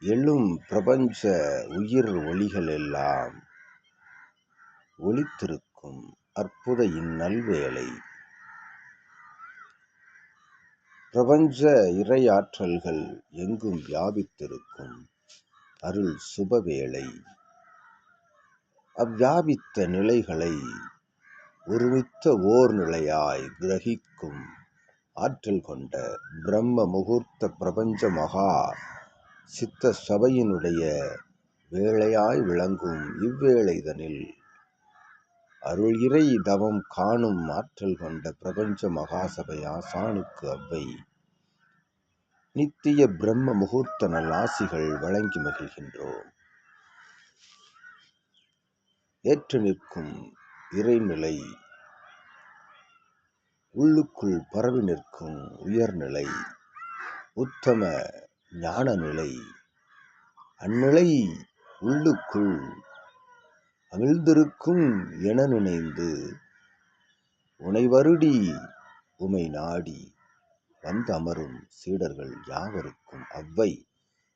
எழும் பிரபஞ்ச உயிர் ஒளிகள் எல்லாம் ஒளித்திருக்கும் அற்புத இந்நல்வேளை. பிரபஞ்ச இறையாற்றல்கள் எங்கும் வியாபித்திருக்கும் அருள் சுபவேளை. அவ்வியாபித்த நிலைகளை ஒருமித்த ஓர் நிலையாய் கிரகிக்கும் ஆற்றல் கொண்ட பிரம்ம முகூர்த்த பிரபஞ்ச மகா சித்த சபையினுடைய வேளையாய் விளங்கும் இவ்வேளைதனில் அருள் இறை தவம் காணும் ஆற்றல் கொண்ட பிரபஞ்ச மகாசபை ஆசானுக்கு அவ்வை. நித்திய பிரம்ம முகூர்த்த நல்லாசிகள் வழங்கி மகிழ்கின்றோம். ஏற்று நிற்கும் இறைநிலை உள்ளுக்குள் பரவி நிற்கும் உயர்நிலை உத்தம ஞான நிலை அந்நிலை உள்ளுக்குள் அமிழ்ந்திருக்கும் என நினைந்து உனை வருடி உமை நாடி வந்து அமரும் சீடர்கள் யாவருக்கும் அவ்வை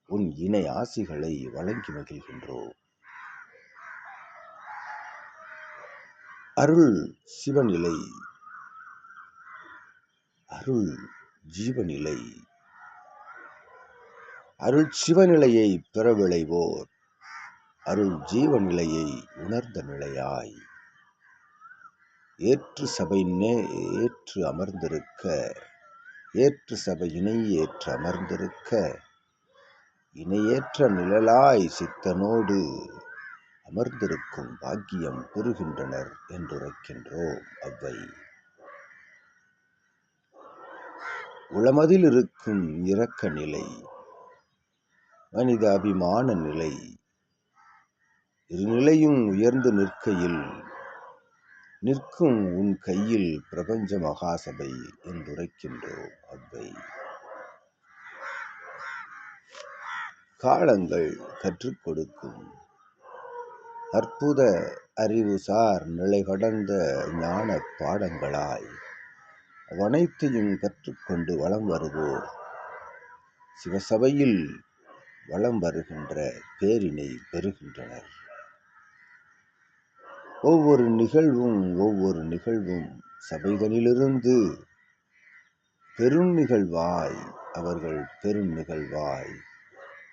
உன் இணை ஆசிகளை வழங்கி மகிழ்கின்றோம் அருள் சிவநிலை. அருள் ஜீவநிலை. அருள் சிவநிலையை பெற விளைவோர். அருள் ஜீவநிலையை உணர்ந்த நிலையாய். ஏற்று சபையினே ஏற்று அமர்ந்திருக்க ஏற்று சபை இணை ஏற்று அமர்ந்திருக்க இணையேற்ற நிழலாய் சித்தனோடு அமர்ந்திருக்கும் பாக்கியம் பெறுகின்றனர் என்றுரைக்கின்றோம் அவ்வை. உளமதில் இருக்கும் இரக்க நிலை மனித அபிமான நிலை. இருநிலையும் உயர்ந்து நிற்கையில் நிற்கும் உன் கையில் பிரபஞ்ச மகாசபை என்றுரைக்கின்றோம் அவ்வை. காலங்கள் கற்றுக் கொடுக்கும். அற்புத அறிவுசார் நிலை கடந்த ஞான பாடங்களாய் அவனைத்தையும் கற்றுக்கொண்டு வளம் வருவோர். சிவசபையில் வளம் வருகின்ற பேரினை பெறுகின்றனர். ஒவ்வொரு நிகழ்வும் ஒவ்வொரு நிகழ்வும் சபைகளிலிருந்து பெரும் நிகழ்வாய் அவர்கள் பெரும் நிகழ்வாய்.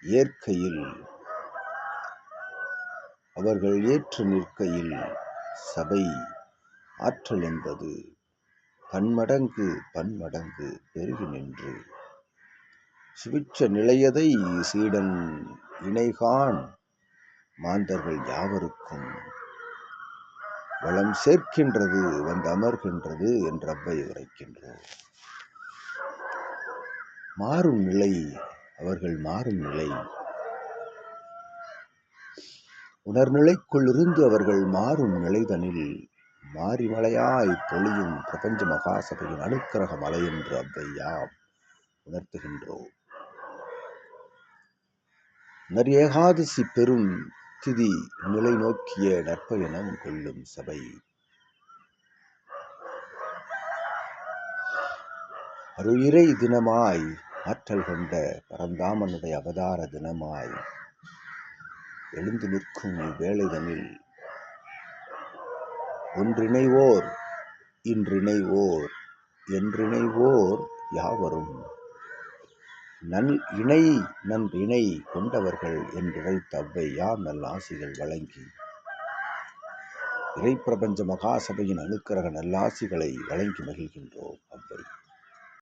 ஏற்கையில் அவர்கள் ஏற்று நிற்கையில் சபை ஆற்றல் என்பது பன்மடங்கு பன்மடங்கு பெருகி நின்று சுவிச்ச நிலையதை சீடன் இணைகான் மாந்தர்கள் யாவருக்கும் வளம் சேர்க்கின்றது வந்து அமர்கின்றது என்ற அவ்வை உரைக்கின்றோம். மாறும் நிலை அவர்கள் மாறும் நிலை. உணர்நிலைக்குள் இருந்து அவர்கள் மாறும் நிலைதனில் மாறிமலையாய் பொழியும் பிரபஞ்ச மகாசபையின் அனுக்கிரக மலை என்று அவ்வையாம் உணர்த்துகின்றோம். நரியேகாதசி பெரும் திதி நிலை நோக்கிய நற்பயணம் கொள்ளும் சபை. அருளிரை தினமாய் ஆற்றல் கொண்ட பரந்தாமனுடைய அவதார தினமாய் எழுந்து நிற்கும் இவ்வேளைதனில் ஒன்றிணைவோர் இன்றிணைவோர் என்றிணைவோர் யாவரும் நன் இணை நன் இணை கொண்டவர்கள் என்றுரைத்த அவ்வை யார் நல் ஆசிகள் வழங்கி. இறைப்பிரபஞ்ச மகாசபையின் அனுக்கிரக நல்லாசிகளை வழங்கி மகிழ்கின்றோம் அவ்வை.